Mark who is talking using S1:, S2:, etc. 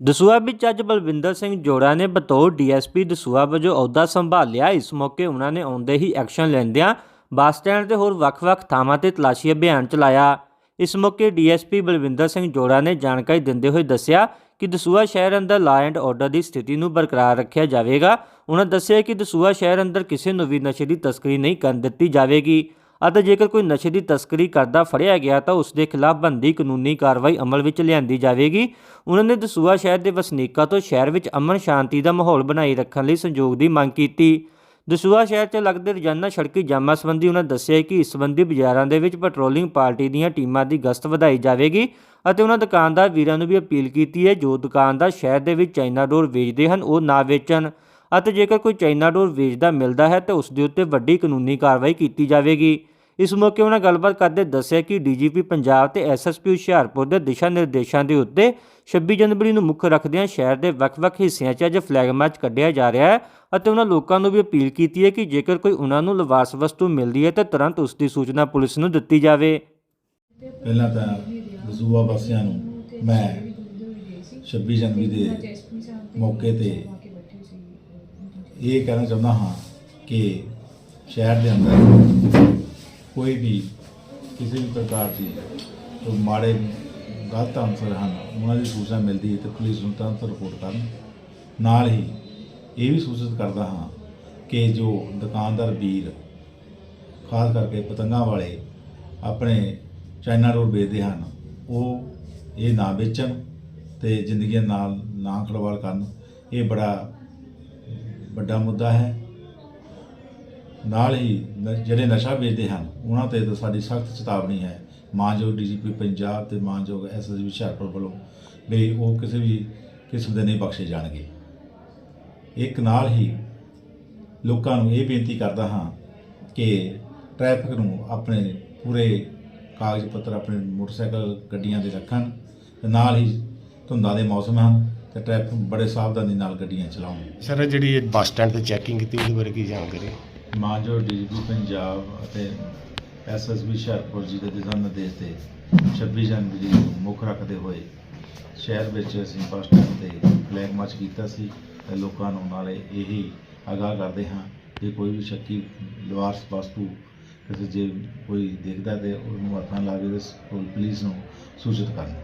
S1: ਦਸੂਆ ਵਿੱਚ ਅੱਜ ਬਲਵਿੰਦਰ ਸਿੰਘ ਜੋੜਾ ਨੇ ਬਤੌਰ ਡੀਐਸਪੀ ਦਸੂਆ ਵਜੋਂ ਅਹੁਦਾ ਸੰਭਾਲਿਆ ਇਸ ਮੌਕੇ ਉਹਨਾਂ ਨੇ ਆਉਂਦੇ ਹੀ ਐਕਸ਼ਨ ਲੈਂਦਿਆਂ ਬੱਸ ਸਟੈਂਡ ਤੇ ਹੋਰ ਵੱਖ-ਵੱਖ ਥਾਵਾਂ ਤੇ ਤਲਾਸ਼ੀ ਅਭਿਆਨ ਚਲਾਇਆ। ਇਸ ਮੌਕੇ ਡੀਐਸਪੀ ਬਲਵਿੰਦਰ ਸਿੰਘ ਜੋੜਾ ਨੇ ਜਾਣਕਾਰੀ ਦਿੰਦੇ ਹੋਏ ਦੱਸਿਆ ਕਿ ਦਸੂਆ ਸ਼ਹਿਰ ਅੰਦਰ ਲਾ ਐਂਡ ਆਰਡਰ ਦੀ ਸਥਿਤੀ ਨੂੰ ਬਰਕਰਾਰ ਰੱਖਿਆ ਜਾਵੇਗਾ। ਉਹਨਾਂ ਦੱਸਿਆ ਕਿ ਦਸੂਹਾ ਸ਼ਹਿਰ ਅੰਦਰ ਕਿਸੇ ਨੂੰ ਵੀ ਨਸ਼ੇ ਦੀ ਤਸਕਰੀ ਨਹੀਂ ਕਰਨ ਦਿੱਤੀ ਜਾਵੇਗੀ। ਅਤੇ ਜੇਕਰ ਕੋਈ ਨਸ਼ੇ ਦੀ ਤਸਕਰੀ ਕਰਦਾ ਫੜਿਆ ਗਿਆ ਤਾਂ ਉਸ ਦੇ ਖਿਲਾਫ ਬੰਦੀ ਕਾਨੂੰਨੀ ਕਾਰਵਾਈ ਅਮਲ ਵਿੱਚ ਲਿਆਂਦੀ ਜਾਵੇਗੀ। ਉਹਨਾਂ ਨੇ ਦਸੂਆ ਸ਼ਹਿਰ ਦੇ ਵਸਨੀਕਾਂ ਤੋਂ ਸ਼ਹਿਰ ਵਿੱਚ ਅਮਨ ਸ਼ਾਂਤੀ ਦਾ ਮਾਹੌਲ ਬਣਾਈ ਰੱਖਣ ਲਈ ਸੰਯੋਗ ਦੀ ਮੰਗ ਕੀਤੀ। ਦਸੂਆ ਸ਼ਹਿਰ 'ਚ ਲੱਗਦੇ ਰੋਜ਼ਾਨਾ ਸੜਕੀ ਜਾਮਾਂ ਸੰਬੰਧੀ ਉਹਨਾਂ ਦੱਸਿਆ ਕਿ ਇਸ ਸੰਬੰਧੀ ਬਾਜ਼ਾਰਾਂ ਦੇ ਵਿੱਚ ਪੈਟਰੋਲਿੰਗ ਪਾਰਟੀ ਦੀਆਂ ਟੀਮਾਂ ਦੀ ਗਸ਼ਤ ਵਧਾਈ ਜਾਵੇਗੀ ਅਤੇ ਉਹਨਾਂ ਦੁਕਾਨਦਾਰ ਵੀਰਾਂ ਨੂੰ ਵੀ ਅਪੀਲ ਕੀਤੀ ਹੈ ਜੋ ਦੁਕਾਨਦਾਰ ਸ਼ਹਿਰ ਦੇ ਵਿੱਚ ਚਾਈਨਾ ਡੋਰ ਵੇਚਦੇ ਹਨ ਉਹ ਨਾ ਵੇਚਣ। ਅਤੇ ਜੇਕਰ ਕੋਈ ਚਾਈਨਾ ਡੋਰ ਵੇਚਦਾ, ਮਿਲਦਾ ਹੈ, ਤਾਂ ਉਸ ਦੇ ਉੱਤੇ ਵੱਡੀ ਕਾਨੂੰਨੀ ਕਾਰਵਾਈ ਕੀਤੀ ਜਾਵੇਗੀ। ਇਸ ਮੌਕੇ ਉਹਨਾਂ ਗੱਲਬਾਤ ਕਰਦੇ ਦੱਸਿਆ ਕਿ ਡੀਜੀਪੀ ਪੰਜਾਬ ਤੇ ਐਸਐਸਪੀ ਹੁਸ਼ਿਆਰਪੁਰ ਦੇ ਦਿਸ਼ਾ ਨਿਰਦੇਸ਼ਾਂ ਦੇ ਉੱਤੇ 26 ਜਨਵਰੀ ਨੂੰ ਮੁੱਖ ਰੱਖਦਿਆਂ ਸ਼ਹਿਰ ਦੇ ਵੱਖ-ਵੱਖ ਹਿੱਸਿਆਂ 'ਚ ਅੱਜ ਫਲੈਗ ਮਾਰਚ ਕੱਢਿਆ ਜਾ ਰਿਹਾ ਹੈ ਅਤੇ ਉਹਨਾਂ ਲੋਕਾਂ ਨੂੰ ਵੀ ਅਪੀਲ ਕੀਤੀ ਹੈ ਕਿ ਜੇਕਰ ਕੋਈ ਉਹਨਾਂ ਨੂੰ ਲਵਾਰਸ ਵਸਤੂ ਮਿਲਦੀ ਹੈ, ਤਾਂ ਤੁਰੰਤ ਉਸ ਦੀ ਸੂਚਨਾ ਪੁਲਿਸ ਨੂੰ ਦਿੱਤੀ ਜਾਵੇ।
S2: ਪਹਿਲਾਂ ਤਾਂ ਦਸੂਆ ਵਾਸੀਆਂ ਨੂੰ ਮੈਂ 26 ਜਨਵਰੀ ਦੇ ਮੌਕੇ ਤੇ ਇਹ ਕਹਿਣਾ ਚਾਹੁੰਦਾ ਹਾਂ ਕਿ ਸ਼ਹਿਰ ਦੇ ਅੰਦਰ ਕੋਈ ਵੀ ਕਿਸੇ ਵੀ ਪ੍ਰਕਾਰ ਦੀ ਜੋ ਮਾੜੇ ਗਲਤ ਅਨਸਰ ਹਨ, ਉਹਨਾਂ ਦੀ ਸੂਚਨਾ ਮਿਲਦੀ ਹੈ ਤਾਂ ਪੁਲਿਸ ਨੂੰ ਤੁਰੰਤ ਰਿਪੋਰਟ ਕਰਨ। ਨਾਲ ਹੀ ਇਹ ਵੀ ਸੂਚਿਤ ਕਰਦਾ ਹਾਂ ਕਿ ਜੋ ਦੁਕਾਨਦਾਰ ਵੀਰ, ਖਾਸ ਕਰਕੇ ਪਤੰਗਾਂ ਵਾਲੇ ਆਪਣੇ ਚਾਈਨਾ ਡੋਰ ਵੇਚਦੇ ਹਨ, ਉਹ ਇਹ ਨਾ ਵੇਚਣ ਤੇ ਜ਼ਿੰਦਗੀ ਨਾਲ ਨਾ ਖਲਵਾੜ ਕਰਨ, ਇਹ ਬੜਾ ਵੱਡਾ ਮੁੱਦਾ ਹੈ। ਨਾਲ ਹੀ ਨ- ਜਿਹੜੇ ਨਸ਼ਾ ਵੇਚਦੇ ਹਨ, ਉਹਨਾਂ ਤੇ ਤਾਂ ਸਾਡੀ ਸਖਤ ਚੇਤਾਵਨੀ ਹੈ। ਮਾਨਯੋਗ ਡੀਜੀਪੀ ਪੰਜਾਬ ਤੇ ਮਾਨਯੋਗ ਐਸਐਸਪੀ ਹੁਸ਼ਿਆਰਪੁਰ ਵੱਲੋਂ ਵੀ ਉਹ ਕਿਸੇ ਵੀ ਕਿਸਮ ਦੇ ਨਹੀਂ ਬਖਸ਼ੇ ਜਾਣਗੇ। ਇੱਕ ਨਾਲ ਹੀ ਲੋਕਾਂ ਨੂੰ ਇਹ ਬੇਨਤੀ ਕਰਦਾ ਹਾਂ ਕਿ ਟ੍ਰੈਫਿਕ ਨੂੰ ਆਪਣੇ ਪੂਰੇ ਕਾਗਜ਼ ਪੱਤਰ, ਆਪਣੇ ਮੋਟਰਸਾਈਕਲ ਗੱਡੀਆਂ ਦੇ ਰੱਖਣ ਤੇ ਨਾਲ ਹੀ ਧੁੰਦਾਂ ਦੇ ਮੌਸਮ ਹਨ। ਤੇ ਟ੍ਰੈਫਿਕ ਬੜੇ ਸਾਵਧਾਨੀ ਨਾਲ ਗੱਡੀਆਂ ਚਲਾਉਣ।
S3: ਸਰ ਇਹ ਜਿਹੜੀ ਇਹ ਬੱਸ ਸਟੈਂਡ ਤੇ ਚੈਕਿੰਗ ਕੀਤੀ ਉਹਦੇ ਬਾਰੇ ਕੀ ਜਾਣਕਾਰੀ?
S2: ਮਾਨਯੋਗ ਡੀਜੀਪੀ ਪੰਜਾਬ ਅਤੇ ਐਸਐਸਬੀ ਹੁਸ਼ਿਆਰਪੁਰ ਜੀ ਦੇ ਦਿਸ਼ਾ ਨਿਰਦੇਸ਼ ਤੇ 26 ਜਨਵਰੀ ਨੂੰ ਮੁੱਖ ਰੱਖਦੇ ਹੋਏ ਸ਼ਹਿਰ ਵਿੱਚ ਅਸੀਂ ਬੱਸ ਸਟੈਂਡ ਤੇ ਫਲੈਗ ਮਾਰਚ ਕੀਤਾ ਸੀ ਤੇ ਲੋਕਾਂ ਨੂੰ ਨਾਲੇ ਇਹੀ ਆਗਾਹ ਕਰਦੇ ਹਾਂ ਕਿ ਕੋਈ ਵੀ ਸ਼ੱਕੀ ਲਿਵਾਰਸ ਵਸਤੂ ਕਿਸੇ ਜੇ ਕੋਈ ਦੇਖਦਾ ਤੇ ਉਹਨੂੰ ਹੱਥਾਂ ਲਾ ਕੇ ਤੇ ਪੁਲਿਸ ਨੂੰ ਸੂਚਿਤ ਕਰਨ।